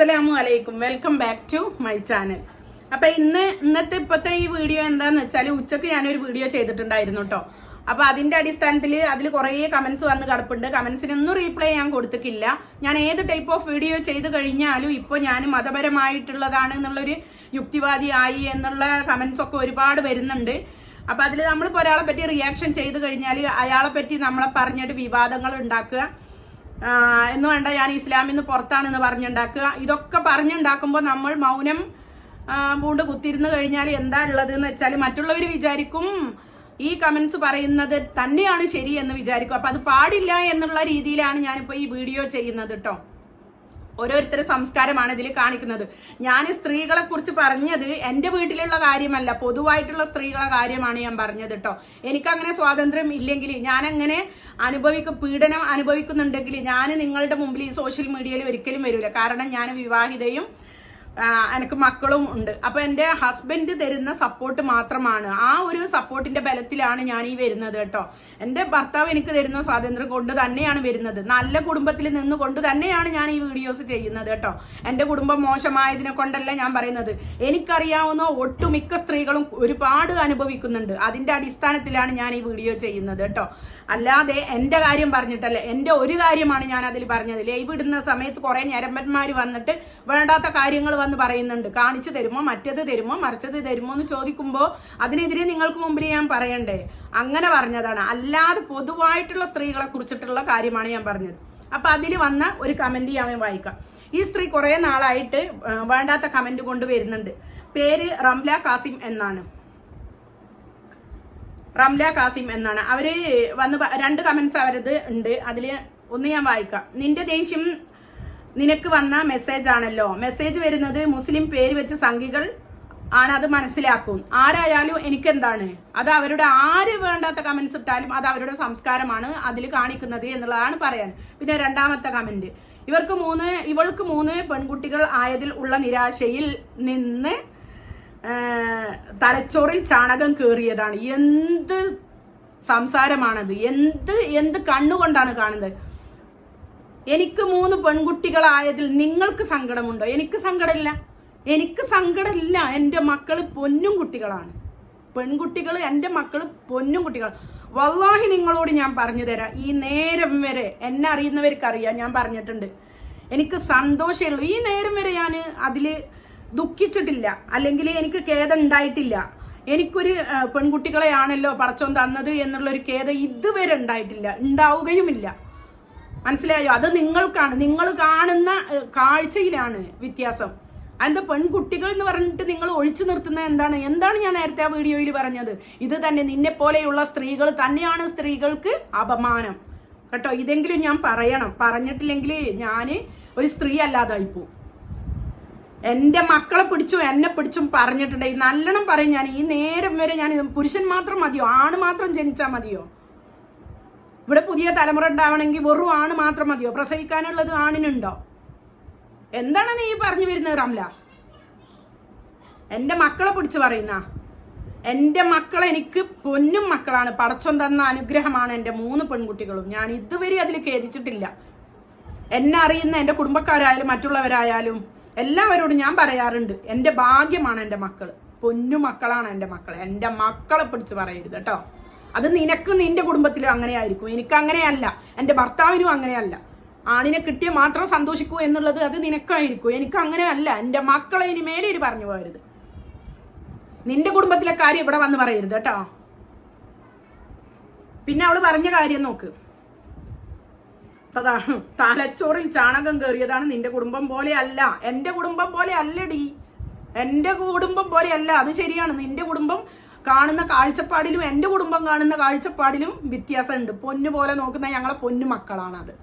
അസ്സലാമു അലൈക്കും. Welcome back to my channel അപ്പൊ ഇന്ന് ഇന്നത്തെ ഇപ്പോഴത്തെ ഈ വീഡിയോ എന്താന്ന് വെച്ചാൽ ഉച്ചയ്ക്ക് ഞാനൊരു വീഡിയോ ചെയ്തിട്ടുണ്ടായിരുന്നു കേട്ടോ അപ്പൊ അതിന്റെ അടിസ്ഥാനത്തിൽ അതിൽ കുറേ കമന്റ്സ് വന്ന് കിടപ്പുണ്ട്. കമന്റ്സിനൊന്നും റീപ്ലൈ ഞാൻ കൊടുത്തിട്ടില്ല. ഞാൻ ഏത് ടൈപ്പ് ഓഫ് വീഡിയോ ചെയ്ത് കഴിഞ്ഞാലും ഇപ്പോൾ ഞാൻ മതപരമായിട്ടുള്ളതാണ് എന്നുള്ളൊരു യുക്തിവാദി ആയി എന്നുള്ള കമന്റ്സ് ഒക്കെ ഒരുപാട് വരുന്നുണ്ട്. അപ്പൊ അതിൽ നമ്മളിപ്പോൾ ഒരാളെ പറ്റി റിയാക്ഷൻ ചെയ്ത് കഴിഞ്ഞാൽ അയാളെ പറ്റി നമ്മളെ പറഞ്ഞിട്ട് വിവാദങ്ങൾ ഉണ്ടാക്കുക. എന്ന് വേണ്ട ഞാൻ ഇസ്ലാമിൽ നിന്ന് പുറത്താണെന്ന് പറഞ്ഞുണ്ടാക്കുക. ഇതൊക്കെ പറഞ്ഞുണ്ടാക്കുമ്പോൾ നമ്മൾ മൗനം പൂണ്ട് കുത്തിരുന്ന് കഴിഞ്ഞാൽ എന്താ ഉള്ളത് എന്ന് വെച്ചാൽ മറ്റുള്ളവർ വിചാരിക്കും ഈ കമൻസ് പറയുന്നത് തന്നെയാണ് ശരി എന്ന് വിചാരിക്കും. അപ്പം അത് പാടില്ല എന്നുള്ള രീതിയിലാണ് ഞാനിപ്പോൾ ഈ വീഡിയോ ചെയ്യുന്നത് കേട്ടോ ഓരോരുത്തരുടെ സംസ്കാരമാണ് ഇതിൽ കാണിക്കുന്നത്. ഞാൻ സ്ത്രീകളെ കുറിച്ച് പറഞ്ഞത് എന്റെ വീട്ടിലുള്ള കാര്യമല്ല. പൊതുവായിട്ടുള്ള സ്ത്രീകളെ കാര്യമാണ് ഞാൻ പറഞ്ഞത് കേട്ടോ എനിക്കങ്ങനെ സ്വാതന്ത്ര്യം ഇല്ലെങ്കിൽ ഞാൻ അങ്ങനെ അനുഭവിക്കും പീഡനം അനുഭവിക്കുന്നുണ്ടെങ്കിൽ ഞാൻ നിങ്ങളുടെ മുമ്പിൽ ഈ സോഷ്യൽ മീഡിയയിൽ ഒരിക്കലും വരില്ല കാരണം ഞാൻ വിവാഹിതയും എനിക്ക് മക്കളും ഉണ്ട്. അപ്പൊ എന്റെ ഹസ്ബൻഡ് തരുന്ന സപ്പോർട്ട് മാത്രമാണ്. ആ ഒരു സപ്പോർട്ടിന്റെ ബലത്തിലാണ് ഞാൻ ഈ വരുന്നത് കേട്ടോ. എന്റെ ഭർത്താവ് എനിക്ക് തരുന്ന സ്വാതന്ത്ര്യം കൊണ്ട് തന്നെയാണ് വരുന്നത്. നല്ല കുടുംബത്തിൽ നിന്ന് കൊണ്ട് തന്നെയാണ് ഞാൻ ഈ വീഡിയോസ് ചെയ്യുന്നത് കേട്ടോ. എന്റെ കുടുംബം മോശമായതിനെ കൊണ്ടല്ല ഞാൻ പറയുന്നത്. എനിക്കറിയാവുന്ന ഒട്ടുമിക്ക സ്ത്രീകളും ഒരുപാട് അനുഭവിക്കുന്നുണ്ട്. അതിന്റെ അടിസ്ഥാനത്തിലാണ് ഞാൻ ഈ വീഡിയോ ചെയ്യുന്നത് കേട്ടോ. അല്ലാതെ എന്റെ കാര്യം പറഞ്ഞിട്ടല്ല എന്റെ ഒരു കാര്യമാണ് ഞാൻ അതിൽ പറഞ്ഞത്. ലൈവ് ഇടുന്ന സമയത്ത് കുറേ ഞരമ്പന്മാർ വന്നിട്ട് വേണ്ടാത്ത കാര്യങ്ങൾ വന്ന് പറയുന്നുണ്ട്. കാണിച്ചു തരുമോ മറ്റത് തരുമോ മറിച്ചത് തരുമോ എന്ന് ചോദിക്കുമ്പോൾ അതിനെതിരെ നിങ്ങൾക്ക് മുമ്പിൽ ഞാൻ പറയണ്ടേ? അങ്ങനെ പറഞ്ഞതാണ്. അല്ലാതെ പൊതുവായിട്ടുള്ള സ്ത്രീകളെ കുറിച്ചിട്ടുള്ള കാര്യമാണ് ഞാൻ പറഞ്ഞത്. അപ്പൊ അതിൽ വന്ന ഒരു കമന്റ് ഞാൻ വായിക്കാം. ഈ സ്ത്രീ കുറേ നാളായിട്ട് വേണ്ടാത്ത കമന്റ് കൊണ്ട് വരുന്നുണ്ട്. പേര് റംല കാസിം എന്നാണ്. റംല കാസിം എന്നാണ്. അവർ വന്ന് രണ്ട് കമന്റ്സ് അവരത് ഉണ്ട്. അതിൽ ഒന്ന് ഞാൻ വായിക്കാം. നിന്റെ ദേഷ്യം നിനക്ക് വന്ന മെസ്സേജ് ആണല്ലോ. മെസ്സേജ് വരുന്നത് മുസ്ലിം പേര് വെച്ച് സംഘികൾ ആണ് അത് മനസ്സിലാക്കും. ആരായാലും എനിക്കെന്താണ്? അത് അവരുടെ ആര് വേണ്ടാത്ത കമന്റ്സ് ഇട്ടാലും അത് അവരുടെ സംസ്കാരമാണ് അതിൽ കാണിക്കുന്നത് എന്നുള്ളതാണ് പറയാൻ. പിന്നെ രണ്ടാമത്തെ കമന്റ് ഇവർക്ക് മൂന്ന് ഇവൾക്ക് മൂന്ന് പെൺകുട്ടികൾ ആയതിൽ ഉള്ള നിരാശയിൽ നിന്ന് തലച്ചോറിൽ ചാണകം കയറിയതാണ് എന്ത് സംസാരമാണത്? എന്ത് എന്ത് കണ്ണുകൊണ്ടാണ് കാണുന്നത്? എനിക്ക് മൂന്ന് പെൺകുട്ടികളായതിൽ നിങ്ങൾക്ക് സങ്കടമുണ്ടോ? എനിക്ക് സങ്കടമില്ല. എനിക്ക് സങ്കടമില്ല. എന്റെ മക്കൾ പൊന്നും കുട്ടികളാണ്. പെൺകുട്ടികൾ എന്റെ മക്കൾ പൊന്നും കുട്ടികൾ വല്ലാഹി നിങ്ങളോട് ഞാൻ പറഞ്ഞു തരാം. ഈ നേരം വരെ എന്നെ അറിയുന്നവർക്ക് അറിയാം ഞാൻ പറഞ്ഞിട്ടുണ്ട്. എനിക്ക് സന്തോഷമുള്ളൂ ഈ നേരം വരെ ഞാൻ അതിൽ ദുഃഖിച്ചിട്ടില്ല. അല്ലെങ്കിൽ എനിക്ക് ഖേദം ഉണ്ടായിട്ടില്ല എനിക്കൊരു പെൺകുട്ടികളെയാണല്ലോ പടച്ചോൻ തന്നത് എന്നുള്ളൊരു ഖേദം ഇതുവരെ ഉണ്ടായിട്ടില്ല. ഉണ്ടാവുകയുമില്ല. മനസ്സിലായോ? അത് നിങ്ങൾക്കാണ്. നിങ്ങൾ കാണുന്ന കാഴ്ചയിലാണ് വ്യത്യാസം. അതിന്റെ പെൺകുട്ടികൾ എന്ന് പറഞ്ഞിട്ട് നിങ്ങൾ ഒഴിച്ചു നിർത്തുന്നത് എന്താണ്? എന്താണ് ഞാൻ നേരത്തെ ആ വീഡിയോയിൽ പറഞ്ഞത്? ഇത് തന്നെ നിന്നെ പോലെയുള്ള സ്ത്രീകൾ തന്നെയാണ് സ്ത്രീകൾക്ക് അപമാനം. കേട്ടോ? ഇതെങ്കിലും ഞാൻ പറയണം. പറഞ്ഞിട്ടില്ലെങ്കിൽ ഞാൻ ഒരു സ്ത്രീ അല്ലാതായിപ്പോ എന്റെ മക്കളെ പിടിച്ചും എന്നെ പിടിച്ചും പറഞ്ഞിട്ടുണ്ട്. ഈ നല്ലോണം പറയും ഞാൻ. ഈ നേരം വരെ ഞാൻ പുരുഷൻ മാത്രം മതിയോ? ആണ് മാത്രം ജനിച്ചാൽ മതിയോ? ഇവിടെ പുതിയ തലമുറ ഉണ്ടാവണമെങ്കിൽ വെറും ആണ് മാത്രം മതിയോ? പ്രസവിക്കാനുള്ളത് ആണിനുണ്ടോ? എന്താണ് നീ പറഞ്ഞു വരുന്നത് റംല? എന്റെ മക്കളെ പിടിച്ച് പറയുന്ന? എന്റെ മക്കൾ എനിക്ക് പൊന്നും മക്കളാണ്. പടച്ചം തന്ന അനുഗ്രഹമാണ് എന്റെ മൂന്ന് പെൺകുട്ടികളും. ഞാൻ ഇതുവരെ അതിൽ ഖേദിച്ചിട്ടില്ല. എന്നെ അറിയുന്ന എന്റെ കുടുംബക്കാരായാലും മറ്റുള്ളവരായാലും എല്ലാവരോടും ഞാൻ പറയാറുണ്ട് എന്റെ ഭാഗ്യമാണ് എന്റെ മക്കൾ പൊന്നു മക്കളാണ് എന്റെ മക്കൾ എന്റെ മക്കളെ പിടിച്ച് പറയരുത് കേട്ടോ. അത് നിനക്കും നിന്റെ കുടുംബത്തിലും അങ്ങനെയായിരിക്കും. എനിക്ക് അങ്ങനെയല്ല. എന്റെ ഭർത്താവിനും അങ്ങനെയല്ല. ആണിനെ കിട്ടിയ മാത്രം സന്തോഷിക്കൂ എന്നുള്ളത് അത് നിനക്കായിരിക്കും. എനിക്ക് അങ്ങനെയല്ല. എന്റെ മക്കളെ ഇനി മേലെ ഇനി പറഞ്ഞു പോകരുത്. നിന്റെ കുടുംബത്തിലെ കാര്യം ഇവിടെ വന്ന് പറയരുത് കേട്ടോ. പിന്നെ അവൾ പറഞ്ഞ കാര്യം നോക്ക്. അതാ തലച്ചോറിൽ ചാണകം കയറിയതാണ് നിന്റെ കുടുംബം പോലെ അല്ല. എന്റെ കുടുംബം പോലെ അല്ലടി. എന്റെ കുടുംബം പോലെ അല്ല. അത് ശരിയാണ്. നിന്റെ കുടുംബം കാണുന്ന കാഴ്ചപ്പാടിലും എന്റെ കുടുംബം കാണുന്ന കാഴ്ചപ്പാടിലും വ്യത്യാസമുണ്ട്. പൊന്നു പോലെ നോക്കുന്ന ഞങ്ങളെ പൊന്നു മക്കളാണ് അത്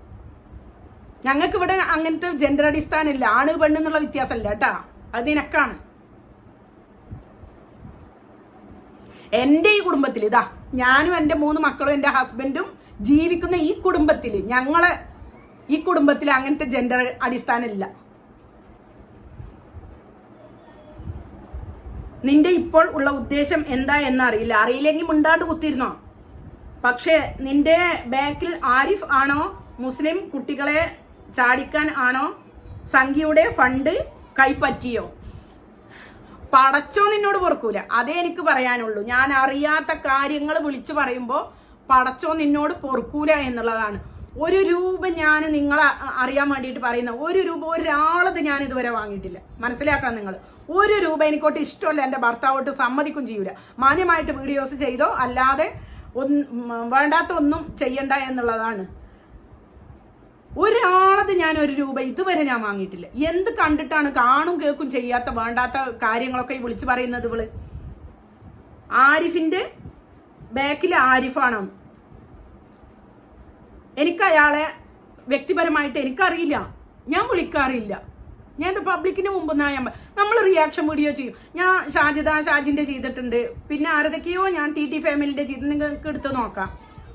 ഞങ്ങൾക്ക് ഇവിടെ അങ്ങനത്തെ ജെൻഡർ അടിസ്ഥാനം ഇല്ല ആണ് പെണ്ണ് എന്നുള്ള വ്യത്യാസമല്ല കേട്ടാ. അത് നിനക്കാണ്. എന്റെ ഈ കുടുംബത്തിൽ ഇതാ ഞാനും എന്റെ മൂന്ന് മക്കളും എന്റെ ഹസ്ബൻഡും ജീവിക്കുന്ന ഈ കുടുംബത്തിൽ ഞങ്ങളെ ഈ കുടുംബത്തിൽ അങ്ങനത്തെ ജെൻഡർ അടിസ്ഥാനം ഇല്ല നിന്റെ ഇപ്പോൾ ഉള്ള ഉദ്ദേശം എന്താ എന്നറിയില്ല. അറിയില്ലെങ്കിൽ മുണ്ടാണ്ട് കുത്തിയിരുന്നോ? പക്ഷേ നിന്റെ ബാക്കിൽ ആരിഫ് ആണോ മുസ്ലിം കുട്ടികളെ ചാടിക്കാൻ ആണോ സംഖ്യയുടെ ഫണ്ട് കൈപ്പറ്റിയോ? പടച്ചോ നിന്നോട് പൊറുക്കൂല. അതേ എനിക്ക് പറയാനുള്ളൂ. ഞാൻ അറിയാത്ത കാര്യങ്ങൾ വിളിച്ചു പറയുമ്പോൾ പടച്ചോ നിന്നോട് പൊറുക്കൂല എന്നുള്ളതാണ്. ഒരു രൂപ ഞാൻ നിങ്ങളെ അറിയാൻ വേണ്ടിയിട്ട് പറയുന്ന ഒരു രൂപ ഒരാളത് ഞാൻ ഇതുവരെ വാങ്ങിയിട്ടില്ല. മനസ്സിലാക്കണം നിങ്ങൾ. ഒരു രൂപ എനിക്കോട്ട് ഇഷ്ടമല്ല എന്റെ ഭർത്താവോട്ട് സമ്മതിക്കും ചെയ്യൂല. മാന്യമായിട്ട് വീഡിയോസ് ചെയ്തോ അല്ലാതെ വേണ്ടാത്ത ഒന്നും ചെയ്യണ്ട എന്നുള്ളതാണ്. ഒരാളത് ഞാൻ ഒരു രൂപ ഇതുവരെ ഞാൻ വാങ്ങിയിട്ടില്ല. എന്ത് കണ്ടിട്ടാണ് കാണും കേൾക്കും ചെയ്യാത്ത വേണ്ടാത്ത കാര്യങ്ങളൊക്കെ വിളിച്ചു പറയുന്നത് ഇവൾ? ആരിഫിന്റെ ബാക്കിൽ ആരിഫാണ്? എനിക്ക് അയാളെ വ്യക്തിപരമായിട്ട് എനിക്കറിയില്ല. ഞാൻ വിളിക്കാറില്ല. ഞാൻ ഇത് പബ്ലിക്കിന് മുമ്പ് ഞാൻ നമ്മൾ റിയാക്ഷൻ വീഡിയോ ചെയ്യും. ഞാൻ ഷാജിദ ഷാജിന്റെ ചെയ്തിട്ടുണ്ട്. പിന്നെ ആരതൊക്കെയോ ഞാൻ ടി ടി ഫാമിലിന്റെ ചെയ്ത് നിങ്ങൾക്ക് എടുത്ത് നോക്കാം.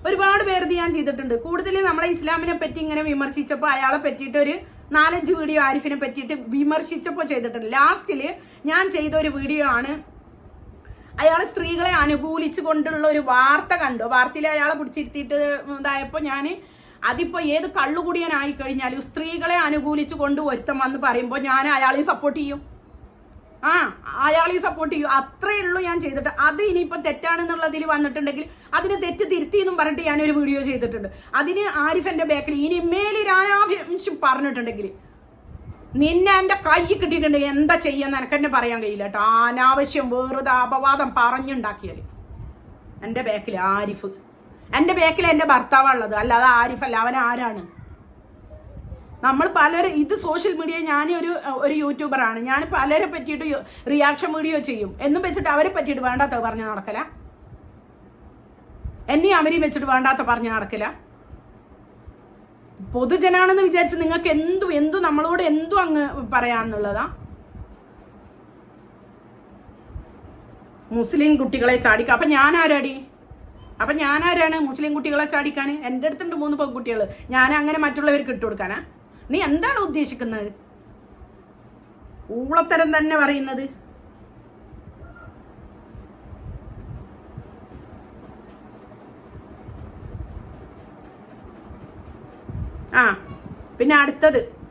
ഒരുപാട് പേരത് ഞാൻ ചെയ്തിട്ടുണ്ട്. കൂടുതൽ നമ്മളെ ഇസ്ലാമിനെ പറ്റി ഇങ്ങനെ വിമർശിച്ചപ്പോൾ അയാളെ പറ്റിയിട്ട് ഒരു നാലഞ്ച് വീഡിയോ ആരിഫിനെ പറ്റിയിട്ട് വിമർശിച്ചപ്പോൾ ചെയ്തിട്ടുണ്ട്. ലാസ്റ്റിൽ ഞാൻ ചെയ്ത ഒരു വീഡിയോ ആണ് അയാൾ സ്ത്രീകളെ അനുകൂലിച്ചു കൊണ്ടുള്ള ഒരു വാർത്ത കണ്ടു. വാർത്തയിൽ അയാളെ പിടിച്ചിരുത്തിയിട്ട് ഇതായപ്പോൾ ഞാൻ അതിപ്പോൾ ഏത് കള്ളുകുടിയനായി കഴിഞ്ഞാലും സ്ത്രീകളെ അനുകൂലിച്ചു കൊണ്ട് ഒരുത്തം വന്ന് പറയുമ്പോൾ ഞാൻ അയാളെയും സപ്പോർട്ട് ചെയ്യും. ആ അയാളെയും സപ്പോർട്ട് ചെയ്യും. അത്രേ ഉള്ളൂ ഞാൻ ചെയ്തിട്ട്. അത് ഇനിയിപ്പോൾ തെറ്റാണെന്നുള്ളതിൽ വന്നിട്ടുണ്ടെങ്കിൽ അതിന് തെറ്റ് തിരുത്തി എന്നും പറഞ്ഞിട്ട് ഞാനൊരു വീഡിയോ ചെയ്തിട്ടുണ്ട്. അതിന് ആരിഫ് എന്റെ ബാക്കിൽ ഇനി മേലിൽ അനാവശ്യം പറഞ്ഞിട്ടുണ്ടെങ്കിൽ നിന്നെ എന്റെ കൈ കിട്ടിയിട്ടുണ്ട്. എന്താ ചെയ്യാന്ന് എനിക്ക് തന്നെ പറയാൻ കഴിയില്ല കേട്ടോ. അനാവശ്യം വെറുതെ അപവാദം പറഞ്ഞുണ്ടാക്കിയാൽ എന്റെ ബാക്കിൽ ആരിഫ്. എന്റെ ബാക്കിൽ എന്റെ ഭർത്താവുള്ളത് അല്ലാതെ ആരിഫ് അല്ല അവൻ ആരാണ്? നമ്മൾ പലരും ഇത് സോഷ്യൽ മീഡിയ ഞാൻ ഒരു ഒരു യൂട്യൂബറാണ് ഞാൻ പലരെ പറ്റിയിട്ട് റിയാക്ഷൻ വീഡിയോ ചെയ്യും. എന്നും വെച്ചിട്ട് അവരെ പറ്റിയിട്ട് വേണ്ടാത്ത പറഞ്ഞ് നടക്കല? എന്നെയും അവരെയും വെച്ചിട്ട് വേണ്ടാത്ത പറഞ്ഞ് നടക്കില്ല പൊതുജനാണെന്ന് വിചാരിച്ച് നിങ്ങൾക്ക് എന്തു എന്തു നമ്മളോട് എന്തു അങ്ങ് പറയാന്നുള്ളതാ? മുസ്ലിം കുട്ടികളെ ചാടിക്കുക അപ്പൊ ഞാൻ ആരാടി അപ്പൊ ഞാൻ ആരാണ് മുസ്ലിം കുട്ടികളെ ചാടിക്കാൻ എന്റെ അടുത്തുണ്ട് മൂന്ന് പെൺകുട്ടികൾ ഞാൻ അങ്ങനെ മറ്റുള്ളവർക്ക് ഇട്ട് കൊടുക്കാനാ? നീ എന്താണ് ഉദ്ദേശിക്കുന്നത്? ഊളത്തരം തന്നെ പറയുന്നത്. ആ പിന്നെ അടുത്തത്.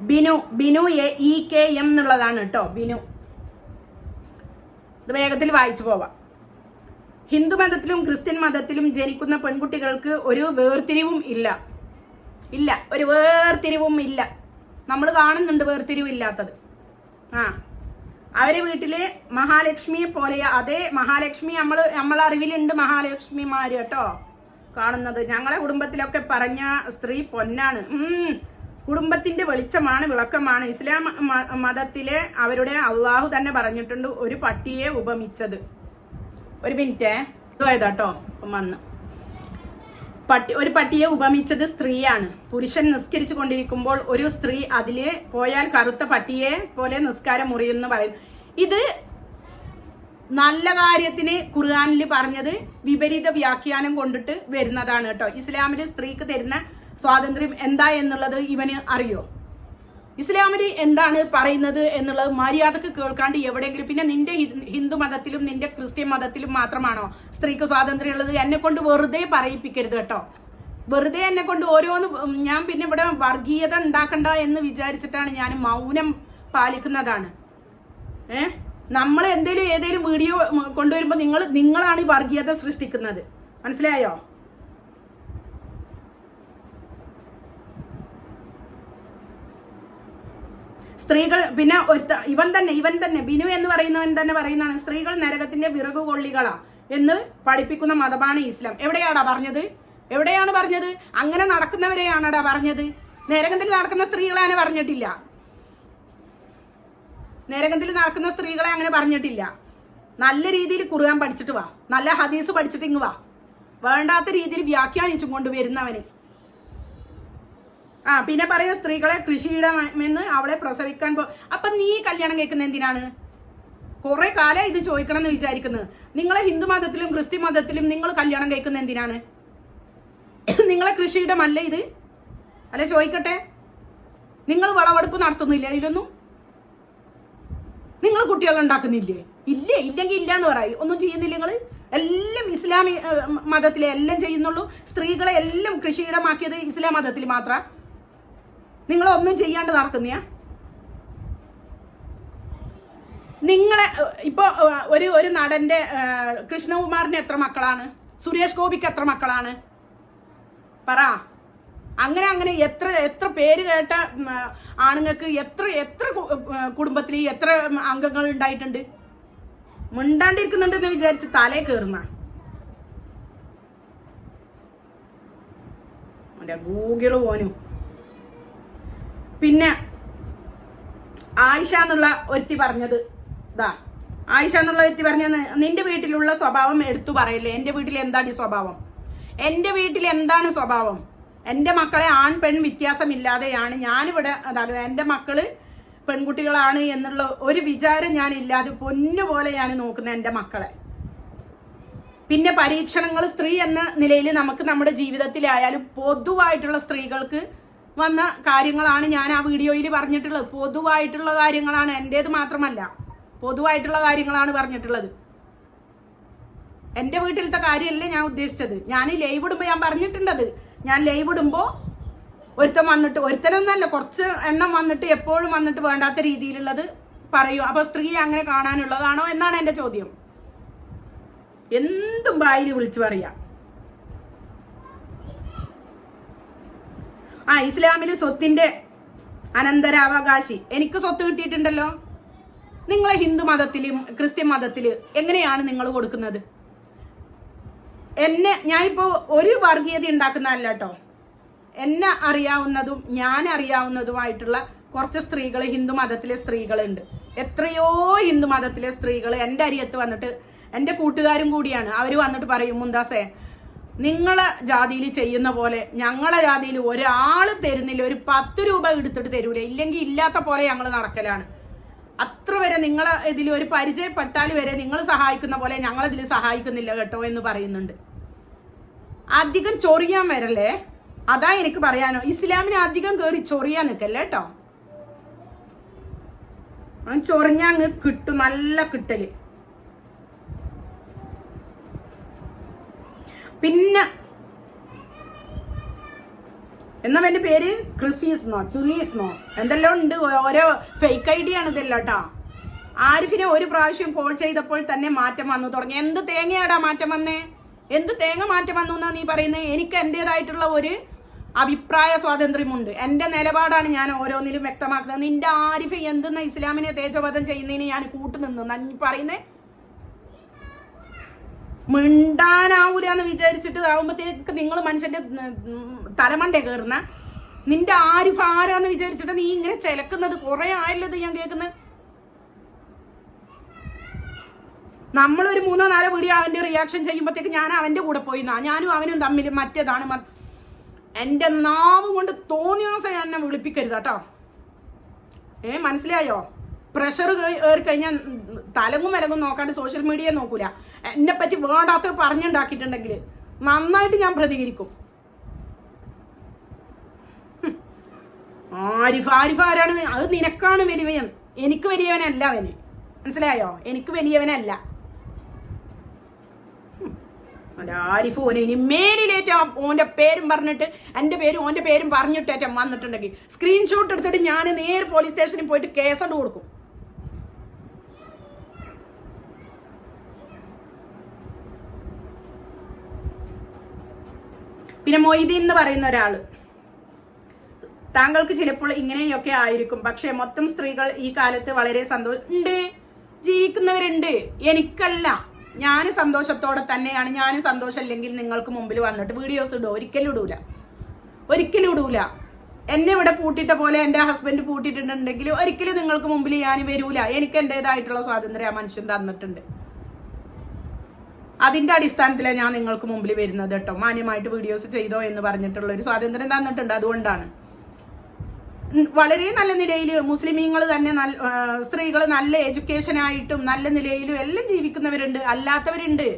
Binu Binu A E K M എന്നുള്ളതാണ് കേട്ടോ ബിനു. ഇത് വേഗത്തിൽ വായിച്ചു പോവാം. ഹിന്ദു മതത്തിലും ക്രിസ്ത്യൻ മതത്തിലും ജനിക്കുന്ന പെൺകുട്ടികൾക്ക് ഒരു വേർതിരിവും ഇല്ല. ഇല്ല ഒരു വേർതിരിവും ഇല്ല. നമ്മൾ കാണുന്നുണ്ട് വേർതിരിവ് ഇല്ലാത്തത്. ആ അവരെ വീട്ടിലെ മഹാലക്ഷ്മിയെ പോലെയാ. അതേ മഹാലക്ഷ്മി നമ്മൾ നമ്മളറിവിലുണ്ട് മഹാലക്ഷ്മിമാര് കേട്ടോ. കാണുന്നത്. ഞങ്ങളെ കുടുംബത്തിലൊക്കെ പറഞ്ഞ സ്ത്രീ പൊന്നാണ്. കുടുംബത്തിന്റെ വെളിച്ചമാണ് വിളക്കമാണ്. ഇസ്ലാം മതത്തിലെ അവരുടെ അള്ളാഹു തന്നെ പറഞ്ഞിട്ടുണ്ട് ഒരു പട്ടിയെ ഉപമിച്ചത്. ഒരു മിനിറ്റ്. ഇതായതാട്ടോ വന്ന്. പട്ടി ഒരു പട്ടിയെ ഉപമിച്ചത് സ്ത്രീയാണ്. പുരുഷൻ നിസ്കരിച്ചു കൊണ്ടിരിക്കുമ്പോൾ ഒരു സ്ത്രീ അതിലെ പോയാൽ കറുത്ത പട്ടിയെ പോലെ നിസ്കാരം മുറിയെന്ന് പറയും. ഇത് നല്ല കാര്യത്തിന് ഖുർആാനിൽ പറഞ്ഞത് വിപരീത വ്യാഖ്യാനം കൊണ്ടിട്ട് വരുന്നതാണ് കേട്ടോ. ഇസ്ലാമിൽ സ്ത്രീക്ക് തരുന്ന സ്വാതന്ത്ര്യം എന്താ എന്നുള്ളത് ഇവന് അറിയോ? ഇസ്ലാമിൽ എന്താണ് പറയുന്നത് എന്നുള്ളത് മര്യാദയ്ക്ക് കേൾക്കാണ്ട് എവിടെയെങ്കിലും പിന്നെ നിന്റെ ഹിന്ദു മതത്തിലും നിന്റെ ക്രിസ്ത്യൻ മതത്തിലും മാത്രമാണോ സ്ത്രീക്ക് സ്വാതന്ത്ര്യം ഉള്ളത് എന്നെ കൊണ്ട് വെറുതെ പറയിപ്പിക്കരുത് കേട്ടോ. വെറുതെ എന്നെ കൊണ്ട് ഓരോന്ന് ഞാൻ പിന്നെ ഇവിടെ വർഗീയത ഉണ്ടാക്കണ്ട എന്ന് വിചാരിച്ചിട്ടാണ് ഞാൻ മൗനം പാലിക്കുന്നതാണ്. ഏ? നമ്മൾ എന്തേലും ഏതെങ്കിലും വീഡിയോ കൊണ്ടുവരുമ്പോൾ നിങ്ങൾ നിങ്ങളാണ് ഈ വർഗീയത സൃഷ്ടിക്കുന്നത്. മനസ്സിലായോ? സ്ത്രീകൾ പിന്നെ ഒരുത്ത ഇവൻ തന്നെ ഇവൻ തന്നെ ബിനു എന്ന് പറയുന്നവൻ തന്നെ പറയുന്നതാണ് സ്ത്രീകൾ നരകത്തിന്റെ വിറകു കൊള്ളികളാ എന്ന് പഠിപ്പിക്കുന്ന മതമാണ് ഇസ്ലാം. എവിടെയാടാ പറഞ്ഞത്? എവിടെയാണ് പറഞ്ഞത്? അങ്ങനെ നടക്കുന്നവരെയാണടാ പറഞ്ഞത്. നരകത്തിൽ നടക്കുന്ന സ്ത്രീകളെ അങ്ങനെ പറഞ്ഞിട്ടില്ല. നരകത്തിൽ നടക്കുന്ന സ്ത്രീകളെ അങ്ങനെ പറഞ്ഞിട്ടില്ല. നല്ല രീതിയിൽ കുറുകാൻ പഠിച്ചിട്ട് വാ. നല്ല ഹദീസ് പഠിച്ചിട്ട് ഇങ്ങ് വാ. വേണ്ടാത്ത രീതിയിൽ വ്യാഖ്യാനിച്ചും കൊണ്ട് വരുന്നവന് ആ പിന്നെ പറയാം സ്ത്രീകളെ കൃഷിയിടമെന്ന് അവളെ പ്രസവിക്കാൻ പോ അപ്പൊ നീ കല്യാണം കേൾക്കുന്ന എന്തിനാണ്? കുറെ കാലം ഇത് ചോദിക്കണം എന്ന് വിചാരിക്കുന്നത് നിങ്ങളെ ഹിന്ദു മതത്തിലും ക്രിസ്ത്യൻ മതത്തിലും നിങ്ങൾ കല്യാണം കഴിക്കുന്ന എന്തിനാണ്? നിങ്ങളെ കൃഷിയിടമല്ല ഇത്? അല്ലെ ചോദിക്കട്ടെ? നിങ്ങൾ വിളവെടുപ്പ് നടത്തുന്നില്ല ഇതിലൊന്നും? നിങ്ങൾ കുട്ടികൾ ഉണ്ടാക്കുന്നില്ലേ? ഇല്ലേ? ഇല്ലെങ്കിൽ ഇല്ല എന്ന് പറയും ഒന്നും ചെയ്യുന്നില്ല നിങ്ങൾ എല്ലാം ഇസ്ലാമി മതത്തിലെ എല്ലാം ചെയ്യുന്നുള്ളൂ. സ്ത്രീകളെ എല്ലാം കൃഷിയിടമാക്കിയത് ഇസ്ലാം മതത്തിൽ മാത്ര. നിങ്ങൾ ഒന്നും ചെയ്യാണ്ട് നടക്കുന്നയാ? നിങ്ങളെ ഇപ്പൊ ഒരു ഒരു നടന്റെ കൃഷ്ണകുമാറിന് എത്ര മക്കളാണ്? സുരേഷ് ഗോപിക്ക് എത്ര മക്കളാണ്? പറ. അങ്ങനെ അങ്ങനെ എത്ര എത്ര പേര് കേട്ട ആണുങ്ങൾക്ക് എത്ര എത്ര കുടുംബത്തിൽ എത്ര അംഗങ്ങൾ ഉണ്ടായിട്ടുണ്ട്? മിണ്ടാണ്ടിരിക്കുന്നുണ്ടെന്ന് വിചാരിച്ച് തലേ കയറുന്ന ഗൂഗിൾ പോനും. പിന്നെ ആയിഷ എന്നുള്ള ഒരുത്തി പറഞ്ഞത് ഇതാ ആയിഷ എന്നുള്ള ഒരുത്തി പറഞ്ഞത് നിന്റെ വീട്ടിലുള്ള സ്വഭാവം എടുത്തു പറയില്ലേ? എന്റെ വീട്ടിൽ എന്താണ് സ്വഭാവം? എന്റെ വീട്ടിൽ എന്താണ് സ്വഭാവം? എന്റെ മക്കളെ ആൺ പെൺ വ്യത്യാസമില്ലാതെയാണ് ഞാനിവിടെ അതായത് എന്റെ മക്കൾ പെൺകുട്ടികളാണ് എന്നുള്ള ഒരു വിചാരം ഞാൻ ഇല്ലാതെ പൊന്നുപോലെ ഞാൻ നോക്കുന്ന എന്റെ മക്കളെ. പിന്നെ പരീക്ഷണങ്ങൾ സ്ത്രീ എന്ന നിലയിൽ നമുക്ക് നമ്മുടെ ജീവിതത്തിലായാലും പൊതുവായിട്ടുള്ള സ്ത്രീകൾക്ക് വന്ന കാര്യങ്ങളാണ് ഞാൻ ആ വീഡിയോയിൽ പറഞ്ഞിട്ടുള്ളത്. പൊതുവായിട്ടുള്ള കാര്യങ്ങളാണ് എന്റേത് മാത്രമല്ല. പൊതുവായിട്ടുള്ള കാര്യങ്ങളാണ് പറഞ്ഞിട്ടുള്ളത്. എന്റെ വീട്ടിലത്തെ കാര്യമല്ലേ ഞാൻ ഉദ്ദേശിച്ചത്. ഞാൻ ലൈവ് ഇടുമ്പോൾ ഞാൻ പറഞ്ഞിട്ടുണ്ടത്. ഞാൻ ലൈവ് ഇടുമ്പോൾ ഒരുത്തൻ വന്നിട്ട് ഒരുത്തനൊന്നല്ല കുറച്ച് എണ്ണം വന്നിട്ട് എപ്പോഴും വന്നിട്ട് വേണ്ടാത്ത രീതിയിലുള്ളത് പറയൂ. അപ്പോൾ സ്ത്രീ അങ്ങനെ കാണാനുള്ളതാണോ എന്നാണ് എന്റെ ചോദ്യം. എന്തും ഭാര്യ വിളിച്ചു പറയാ. ആ ഇസ്ലാമിൽ സ്വത്തിന്റെ അനന്തരാവകാശി. എനിക്ക് സ്വത്ത് കിട്ടിയിട്ടുണ്ടല്ലോ. നിങ്ങളെ ഹിന്ദു മതത്തിലും ക്രിസ്ത്യൻ മതത്തിൽ എങ്ങനെയാണ് നിങ്ങൾ കൊടുക്കുന്നത്? എന്നെ ഞാൻ ഇപ്പോൾ ഒരു വർഗീയത ഉണ്ടാക്കുന്നതല്ല കേട്ടോ എന്നെ അറിയാവുന്നതും ഞാൻ അറിയാവുന്നതുമായിട്ടുള്ള കുറച്ച് സ്ത്രീകൾ ഹിന്ദു മതത്തിലെ സ്ത്രീകളുണ്ട്. എത്രയോ ഹിന്ദു മതത്തിലെ സ്ത്രീകൾ എന്റെ അരിയത്ത് വന്നിട്ട് എന്റെ കൂട്ടുകാരും കൂടിയാണ്. അവർ വന്നിട്ട് പറയും മുന്താസേ നിങ്ങളെ ജാതിയിൽ ചെയ്യുന്ന പോലെ ഞങ്ങളെ ജാതിയിൽ ഒരാൾ തരുന്നില്ല. ഒരു പത്ത് രൂപ എടുത്തിട്ട് തരൂല. ഇല്ലെങ്കിൽ ഇല്ലാത്ത പോലെ ഞങ്ങൾ നടക്കലാണ്. അത്ര വരെ നിങ്ങളെ ഇതിൽ ഒരു പരിചയപ്പെട്ടാൽ വരെ നിങ്ങൾ സഹായിക്കുന്ന പോലെ ഞങ്ങളതിൽ സഹായിക്കുന്നില്ല കേട്ടോ എന്ന് പറയുന്നുണ്ട്. അധികം ചൊറിയാൻ വരല്ലേ? അതാ എനിക്ക് പറയാനോ. ഇസ്ലാമിന് അധികം കയറി ചൊറിയാൻ നിൽക്കല്ലേ കേട്ടോ? ചൊറിഞ്ഞാ അങ്ങ് കിട്ടും നല്ല കിട്ടൽ. പിന്നെ എന്നാ എന്റെ പേര്? ക്രിസീസ്ന്നോ ചുറീസ്ന്നോ എന്തെല്ലാം ഉണ്ട്. ഓരോ ഫേക്ക് ഐഡിയ ആണ് ഇതെല്ലാം കേട്ടോ ആരിഫിനെ ഒരു പ്രാവശ്യം കോൾ ചെയ്തപ്പോൾ തന്നെ മാറ്റം വന്നു തുടങ്ങി. എന്ത് തേങ്ങയാടാ മാറ്റം വന്നേ? എന്ത് തേങ്ങ മാറ്റം വന്നു എന്നാ നീ പറയുന്നത് എനിക്ക് എന്റേതായിട്ടുള്ള ഒരു അഭിപ്രായ സ്വാതന്ത്ര്യമുണ്ട്. എന്റെ നിലപാടാണ് ഞാൻ ഓരോന്നിലും വ്യക്തമാക്കുന്നത്. നിന്റെ ആരിഫ് എന്തെന്ന ഇസ്ലാമിനെ തേജോവധം ചെയ്യുന്നതിന് ഞാൻ കൂട്ടുനിന്നു നീ പറയുന്നേ? മിണ്ടാനാവൂല എന്ന് വിചാരിച്ചിട്ട് ആവുമ്പത്തേക്ക് നിങ്ങൾ മനുഷ്യന്റെ തലമണ്ടേ കയറുന്ന നിന്റെ ആരിഫ് ആരാന്ന് വിചാരിച്ചിട്ട് നീ ഇങ്ങനെ ചിലക്കുന്നത്? കുറെ ആയല്ലോ ഇത് ഞാൻ കേൾക്കുന്നത് നമ്മളൊരു മൂന്നോ നാലോ വീഡിയോ അവന്റെ റിയാക്ഷൻ ചെയ്യുമ്പോഴത്തേക്ക് ഞാൻ അവന്റെ കൂടെ പോയി നാ ഞാനും അവനും തമ്മിൽ മറ്റേതാണ് എന്റെ നാവ് കൊണ്ട് തോന്നിയ ദിവസം എന്നെ വിളിപ്പിക്കരുത് കേട്ടോ. ഏ മനസ്സിലായോ? പ്രഷർ കയറി കഴിഞ്ഞാൽ തലങ്ങും മലങ്ങും നോക്കാണ്ട് സോഷ്യൽ മീഡിയ നോക്കൂല. എന്നെ പറ്റി വേണ്ടാത്ത പറഞ്ഞുണ്ടാക്കിയിട്ടുണ്ടെങ്കിൽ നന്നായിട്ട് ഞാൻ പ്രതികരിക്കും. ആരിഫ് ആരിഫ് ആരാണ്? അത് നിനക്കാണ് വലിയവൻ. എനിക്ക് വലിയവനല്ല അവന്. മനസ്സിലായോ? എനിക്ക് വലിയവനല്ല. ആരിഫ് ഓനെ ഇനി മേലിലേറ്റ ഓന്റെ പേരും പറഞ്ഞിട്ട് എന്റെ പേരും ഓന്റെ പേരും പറഞ്ഞിട്ടേറ്റം വന്നിട്ടുണ്ടെങ്കിൽ സ്ക്രീൻഷോട്ട് എടുത്തിട്ട് ഞാൻ നേരെ പോലീസ് സ്റ്റേഷനിൽ പോയിട്ട് കേസ് കേസണ്ട് കൊടുക്കും. പിന്നെ മൊയ്തീൻ എന്ന് പറയുന്ന ഒരാൾ. താങ്കൾക്ക് ചിലപ്പോൾ ഇങ്ങനെയൊക്കെ ആയിരിക്കും. പക്ഷെ മൊത്തം സ്ത്രീകൾ ഈ കാലത്ത് വളരെ സന്തോഷം ഉണ്ട്. ജീവിക്കുന്നവരുണ്ട്. എനിക്കല്ല. ഞാൻ സന്തോഷത്തോടെ തന്നെയാണ്. ഞാൻ സന്തോഷമില്ലെങ്കിൽ നിങ്ങൾക്ക് മുമ്പിൽ വന്നിട്ട് വീഡിയോസ് ഇടും. ഒരിക്കലും ഇടൂല. ഒരിക്കലും ഇടൂല. എന്നെ ഇവിടെ പൂട്ടിയിട്ട പോലെ എന്റെ ഹസ്ബൻഡ് പൂട്ടിയിട്ടുണ്ടെങ്കിൽ ഒരിക്കലും നിങ്ങൾക്ക് മുമ്പിൽ ഞാൻ വരൂല. എനിക്ക് എന്റെതായിട്ടുള്ള സ്വാതന്ത്ര്യം ആ മനുഷ്യൻ തന്നിട്ടുണ്ട്. അതിന്റെ അടിസ്ഥാനത്തിലാണ് ഞാൻ നിങ്ങൾക്ക് മുമ്പിൽ വരുന്നത് കേട്ടോ. മാന്യമായിട്ട് വീഡിയോസ് ചെയ്തോ എന്ന് പറഞ്ഞിട്ടുള്ള ഒരു സ്വാതന്ത്ര്യം തന്നിട്ടുണ്ട്. അതുകൊണ്ടാണ്. വളരെ നല്ല നിലയിൽ മുസ്ലിമീങ്ങൾ തന്നെ സ്ത്രീകൾ നല്ല എഡ്യൂക്കേഷൻ ആയിട്ടും നല്ല നിലയിലും എല്ലാം ജീവിക്കുന്നവരുണ്ട് അല്ലാത്തവരുണ്ട്.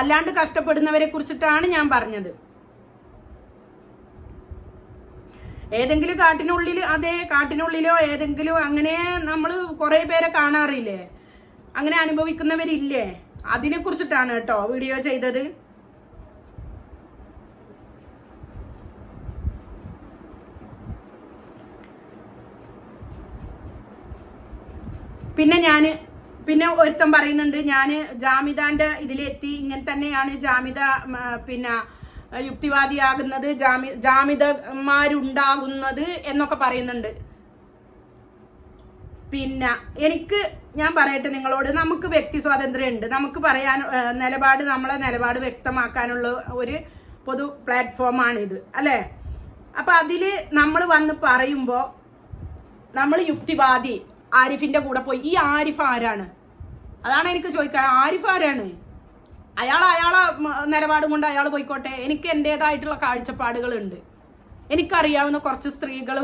അല്ലാണ്ട് കഷ്ടപ്പെടുന്നവരെ കുറിച്ചിട്ടാണ് ഞാൻ പറഞ്ഞത്. ഏതെങ്കിലും കാട്ടിനുള്ളിൽ അതെ കാട്ടിനുള്ളിലോ ഏതെങ്കിലും അങ്ങനെ നമ്മൾ കുറെ പേരെ കാണാറില്ലേ? അങ്ങനെ അനുഭവിക്കുന്നവരില്ലേ? അതിനെ കുറിച്ചിട്ടാണ് കേട്ടോ വീഡിയോ ചെയ്തത്. പിന്നെ ഞാൻ പിന്നെ ഒരുത്തൻ പറയുന്നുണ്ട് ഞാൻ ജാമിദാന്റെ ഇതിലെത്തി ഇങ്ങനെ തന്നെയാണ് ജാമിദ ഉം, പിന്നെ യുക്തിവാദിയാകുന്നത് ജാമി ജാമിതമാരുണ്ടാകുന്നത് എന്നൊക്കെ പറയുന്നുണ്ട്. പിന്നെ എനിക്ക് ഞാൻ പറയട്ടെ നിങ്ങളോട് നമുക്ക് വ്യക്തി സ്വാതന്ത്ര്യം ഉണ്ട് നമുക്ക് പറയാൻ നിലപാട് നമ്മളെ നിലപാട് വ്യക്തമാക്കാനുള്ള ഒരു പൊതു പ്ലാറ്റ്ഫോമാണ് ഇത് അല്ലേ? അപ്പൊ അതിൽ നമ്മൾ വന്ന് പറയുമ്പോൾ നമ്മൾ യുക്തിവാദി ആരിഫിന്റെ കൂടെ പോയി. ഈ ആരിഫ് ആരാണ്? അതാണ് എനിക്ക് ചോദിക്കാൻ ആരിഫ് ആരാണ്? അയാൾ അയാളെ നിലപാടും കൊണ്ട് അയാൾ പോയിക്കോട്ടെ. എനിക്ക് എന്റെതായിട്ടുള്ള കാഴ്ചപ്പാടുകളുണ്ട്. എനിക്കറിയാവുന്ന കുറച്ച് സ്ത്രീകൾ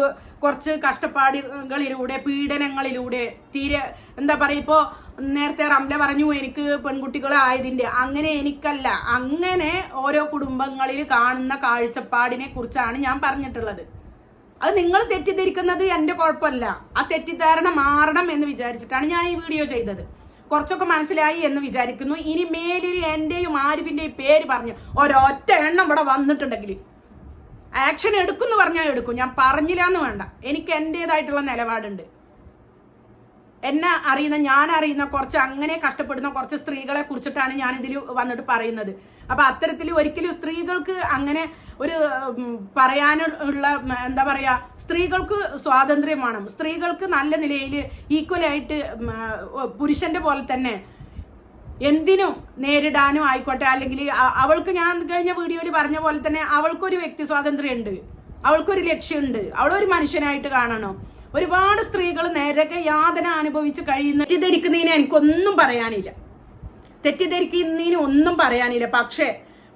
കുറച്ച് കഷ്ടപ്പാടുകളിലൂടെ പീഡനങ്ങളിലൂടെ തീരെ എന്താ പറയുക ഇപ്പോൾ നേരത്തെ റംല പറഞ്ഞു എനിക്ക് പെൺകുട്ടികളായതിന്റെ അങ്ങനെ എനിക്കല്ല. അങ്ങനെ ഓരോ കുടുംബങ്ങളിൽ കാണുന്ന കാഴ്ചപ്പാടിനെ കുറിച്ചാണ് ഞാൻ പറഞ്ഞിട്ടുള്ളത്. അത് നിങ്ങൾ തെറ്റിദ്ധരിക്കുന്നത് എന്റെ കുഴപ്പമല്ല. ആ തെറ്റിദ്ധാരണ മാറണം എന്ന് വിചാരിച്ചിട്ടാണ് ഞാൻ ഈ വീഡിയോ ചെയ്തത്. കുറച്ചൊക്കെ മനസ്സിലായി എന്ന് വിചാരിക്കുന്നു. ഇനി മേലിൽ എന്റെയും ആരിഫിന്റെയും പേര് പറഞ്ഞു. ഒരൊറ്റ എണ്ണം ഇവിടെ വന്നിട്ടുണ്ടെങ്കിൽ ആക്ഷൻ എടുക്കുമെന്ന് പറഞ്ഞാൽ എടുക്കും. ഞാൻ പറഞ്ഞില്ല എന്ന് വേണ്ട. എനിക്ക് എന്റേതായിട്ടുള്ള നിലപാടുണ്ട്. എന്നെ അറിയുന്ന ഞാൻ അറിയുന്ന കുറച്ച് അങ്ങനെ കഷ്ടപ്പെടുന്ന കുറച്ച് സ്ത്രീകളെ കുറിച്ചിട്ടാണ് ഞാൻ ഇതിൽ വന്നിട്ട് പറയുന്നത്. അപ്പൊ അത്തരത്തിൽ ഒരിക്കലും സ്ത്രീകൾക്ക് അങ്ങനെ ഒരു പറയാനുള്ള എന്താ പറയാ സ്ത്രീകൾക്ക് സ്വാതന്ത്ര്യം വേണം. സ്ത്രീകൾക്ക് നല്ല നിലയിൽ ഈക്വലായിട്ട് പുരുഷന്റെ പോലെ തന്നെ എന്തിനും നേരിടാനും ആയിക്കോട്ടെ. അല്ലെങ്കിൽ അവൾക്ക് ഞാൻ കഴിഞ്ഞ വീഡിയോയിൽ പറഞ്ഞ പോലെ തന്നെ അവൾക്കൊരു വ്യക്തി സ്വാതന്ത്ര്യം ഉണ്ട് അവൾക്കൊരു ലക്ഷ്യമുണ്ട്. അവളൊരു മനുഷ്യനായിട്ട് കാണണം. ഒരുപാട് സ്ത്രീകൾ നേരൊക്കെ യാതന അനുഭവിച്ച് കഴിയുന്ന തെറ്റിദ്ധരിക്കുന്നതിന് എനിക്കൊന്നും പറയാനില്ല. തെറ്റിദ്ധരിക്കുന്നതിന് ഒന്നും പറയാനില്ല. പക്ഷേ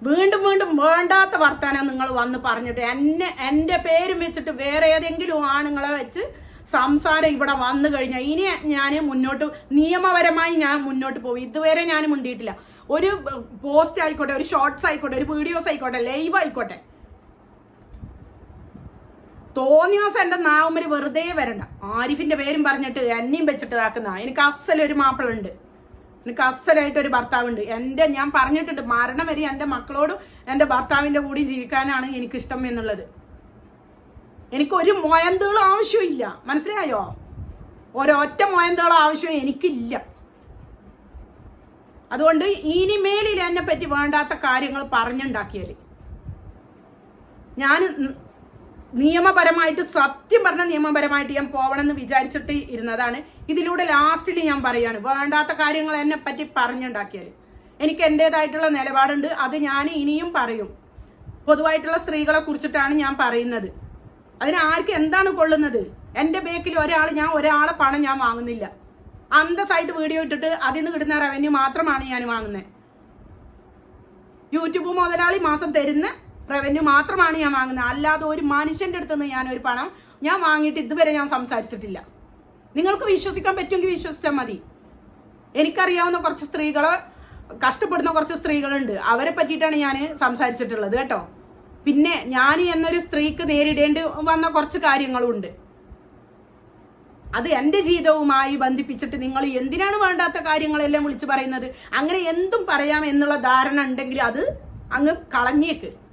വീണ്ടും വീണ്ടും വേണ്ടാത്ത വർത്താനം നിങ്ങൾ വന്ന് പറഞ്ഞിട്ട് എന്നെ എന്റെ പേരും വെച്ചിട്ട് വേറെ ഏതെങ്കിലും ആണുങ്ങളെ വെച്ച് സംസാരം ഇവിടെ വന്നു കഴിഞ്ഞാൽ ഇനി ഞാൻ മുന്നോട്ട് നിയമപരമായി ഞാൻ മുന്നോട്ട് പോകും. ഇതുവരെ ഞാൻ മുണ്ടിയിട്ടില്ല. ഒരു പോസ്റ്റ് ആയിക്കോട്ടെ ഒരു ഷോർട്സ് ആയിക്കോട്ടെ ഒരു വീഡിയോസ് ആയിക്കോട്ടെ ലൈവ് ആയിക്കോട്ടെ. തോന്നിയ ദിവസം എന്റെ നാവുമ്പര് വെറുതെ വരണ്ട. ആരിഫിന്റെ പേരും പറഞ്ഞിട്ട് എന്നെയും വെച്ചിട്ട് ഇതാക്കുന്ന. എനിക്ക് അസലൊരു മാപ്പിളുണ്ട്. എനിക്ക് അസലായിട്ട് ഒരു ഭർത്താവുണ്ട്. എന്റെ ഞാൻ പറഞ്ഞിട്ടുണ്ട് മരണം വരെ എന്റെ മക്കളോടും എന്റെ ഭർത്താവിന്റെ കൂടെയും ജീവിക്കാനാണ് എനിക്കിഷ്ടം എന്നുള്ളത്. എനിക്ക് ഒരു മൊയന്തുകളും ആവശ്യമില്ല മനസ്സിലായോ? ഒരൊറ്റ മൊയന്തുകളും ആവശ്യം എനിക്കില്ല. അതുകൊണ്ട് ഇനിമേലിൽ എന്നെ പറ്റി വേണ്ടാത്ത കാര്യങ്ങൾ പറഞ്ഞുണ്ടാക്കിയാൽ ഞാൻ നിയമപരമായിട്ട് സത്യം പറഞ്ഞ നിയമപരമായിട്ട് ഞാൻ പോകണമെന്ന് വിചാരിച്ചിട്ട് ഇരുന്നതാണ്. ഇതിലൂടെ ലാസ്റ്റിൽ ഞാൻ പറയാണ് വേണ്ടാത്ത കാര്യങ്ങൾ എന്നെ പറ്റി പറഞ്ഞുണ്ടാക്കിയാൽ എനിക്ക് എന്റെതായിട്ടുള്ള നിലപാടുണ്ട് അത് ഞാൻ ഇനിയും പറയും. പൊതുവായിട്ടുള്ള സ്ത്രീകളെ കുറിച്ചിട്ടാണ് ഞാൻ പറയുന്നത്. അതിന് ആർക്ക് എന്താണ് കൊള്ളുന്നത്? എന്റെ ബേക്കിൽ ഒരാൾ ഞാൻ ഒരാളെ പണം ഞാൻ വാങ്ങുന്നില്ല. അന്തസ്സായിട്ട് വീഡിയോ ഇട്ടിട്ട് അതിൽ നിന്ന് കിട്ടുന്ന റവന്യൂ മാത്രമാണ് ഞാൻ വാങ്ങുന്നത് യൂട്യൂബ് മുതലാളി മാസം തരുന്ന റവന്യൂ മാത്രമാണ് ഞാൻ വാങ്ങുന്നത്. അല്ലാതെ ഒരു മനുഷ്യന്റെ അടുത്ത് നിന്ന് ഞാൻ ഒരു പണം ഞാൻ വാങ്ങിയിട്ട് ഇതുവരെ ഞാൻ സംസാരിച്ചിട്ടില്ല. നിങ്ങൾക്ക് വിശ്വസിക്കാൻ പറ്റുമെങ്കിൽ വിശ്വസിച്ചാൽ മതി. എനിക്കറിയാവുന്ന കുറച്ച് സ്ത്രീകളെ കഷ്ടപ്പെടുന്ന കുറച്ച് സ്ത്രീകളുണ്ട്. അവരെ പറ്റിയിട്ടാണ് ഞാൻ സംസാരിച്ചിട്ടുള്ളത് കേട്ടോ. പിന്നെ ഞാൻ എന്നൊരു സ്ത്രീക്ക് നേരിടേണ്ടി വന്ന കുറച്ച് കാര്യങ്ങളുണ്ട്. അത് എന്റെ ജീവിതവുമായി ബന്ധിപ്പിച്ചിട്ട് നിങ്ങൾ എന്തിനാണ് വേണ്ടാത്ത കാര്യങ്ങളെല്ലാം വിളിച്ചു പറയുന്നത്? അങ്ങനെ എന്തും പറയാം എന്നുള്ള ധാരണ ഉണ്ടെങ്കിൽ അത് അങ്ങ് കളഞ്ഞേക്ക്.